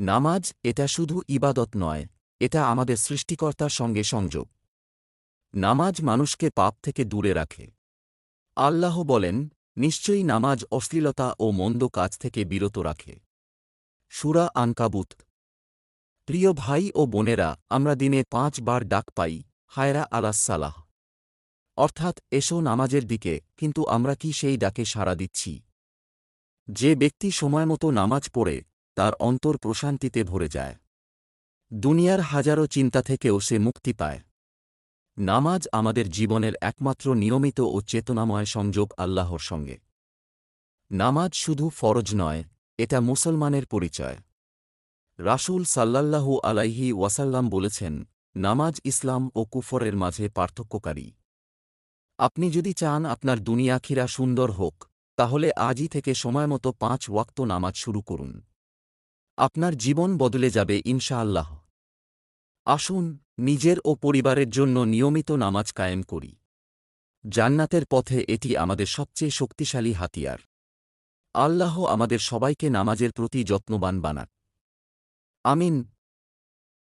নামাজ এটা শুধু ইবাদত নয়, এটা আমাদের সৃষ্টিকর্তার সঙ্গে সংযোগ। নামাজ মানুষকে পাপ থেকে দূরে রাখে। আল্লাহ বলেন, নিশ্চয়ই নামাজ অশ্লীলতা ও মন্দ কাজ থেকে বিরত রাখে। সুরা আনকাবুত। প্রিয় ভাই ও বোনেরা, আমরা দিনে পাঁচ বার ডাক পাই, হায়রা আলাসালাহ অর্থাৎ, এসো নামাজের দিকে, কিন্তু আমরা কি সেই ডাকে সাড়া দিচ্ছি? যে ব্যক্তি সময়মতো নামাজ পড়ে তার অন্তর প্রশান্তিতে ভরে যায়। দুনিয়ার হাজারো চিন্তা থেকেও সে মুক্তি পায়। নামাজ আমাদের জীবনের একমাত্র নিয়মিত ও চেতনাময় সংযোগ আল্লাহর সঙ্গে। নামাজ শুধু ফরজ নয়, এটা মুসলমানের পরিচয়। রাসূল সাল্লাল্লাহু আলাইহি ওয়াসাল্লাম বলেছেন, নামাজ ইসলাম ও কুফরের মাঝে পার্থক্যকারী। আপনি যদি চান আপনার দুনিয়াখিরা সুন্দর হোক, তাহলে আজই থেকে সময়মতো পাঁচ ওয়াক্ত নামাজ শুরু করুন। আপনার জীবন বদলে যাবে, ইনশাআল্লাহ। আসুন, নিজের ও পরিবারের জন্য নিয়মিত নামাজ কায়েম করি। জান্নাতের পথে এটি আমাদের সবচেয়ে শক্তিশালী হাতিয়ার। আল্লাহ আমাদের সবাইকে নামাজের প্রতি যত্নবান বানাক। আমিন।